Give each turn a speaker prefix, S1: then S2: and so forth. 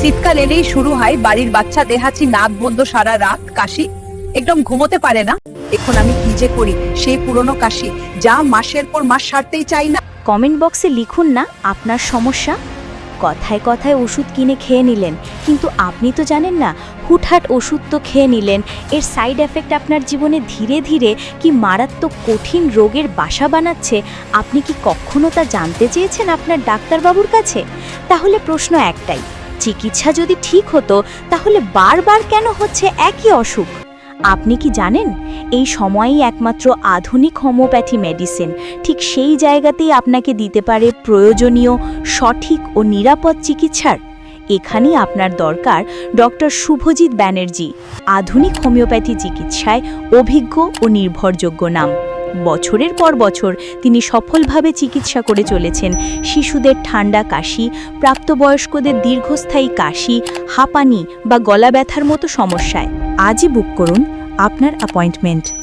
S1: শীতকাল এলেই শুরু হয় বাড়ির বাচ্চা দেহাচি নাক বন্ধ সারা রাত, কাশি। একদম ঘুমোতে পারে না। এখন আমি কি যে করি? সেই পুরনো কাশি, যা মাসের পর মাস সারতেই চাই না।
S2: কমেন্ট বক্সে লিখুন না আপনার সমস্যা। কথায় কথায় ওষুধ কিনে খেয়ে নিলেন। কিন্তু আপনি তো জানেন না, হুটহাট ওষুধ তো খেয়ে নিলেন। এর সাইড এফেক্ট আপনার জীবনে ধীরে ধীরে কি মারাত্মক কঠিন রোগের বাসা বানাচ্ছে? আপনি কি কখনো তা জানতে চেয়েছেন আপনার ডাক্তারবাবুর কাছে? তাহলে প্রশ্ন একটাই চিকিৎসা যদি ঠিক হতো, তাহলে বারবার কেন হচ্ছে একই অসুখ? আপনি কি জানেন? এই সময়েই একমাত্র আধুনিক হোমিওপ্যাথি মেডিসিন। ঠিক সেই জায়গাতেই আপনাকে দিতে পারে প্রয়োজনীয়, সঠিক ও নিরাপদ চিকিৎসার। এখানেই আপনার দরকার ডক্টর শুভজিৎ ব্যানার্জি, আধুনিক হোমিওপ্যাথি চিকিৎসায় অভিজ্ঞ ও নির্ভরযোগ্য নাম। বছরের পর বছর তিনি সফলভাবে চিকিৎসা করে চলেছেন। শিশুদের ঠান্ডা কাশি, প্রাপ্তবয়স্কদের দীর্ঘস্থায়ী কাশি, হাঁপানি বা গলা ব্যথার মতো সমস্যায়। আজই বুক করুন আপনার অ্যাপয়েন্টমেন্ট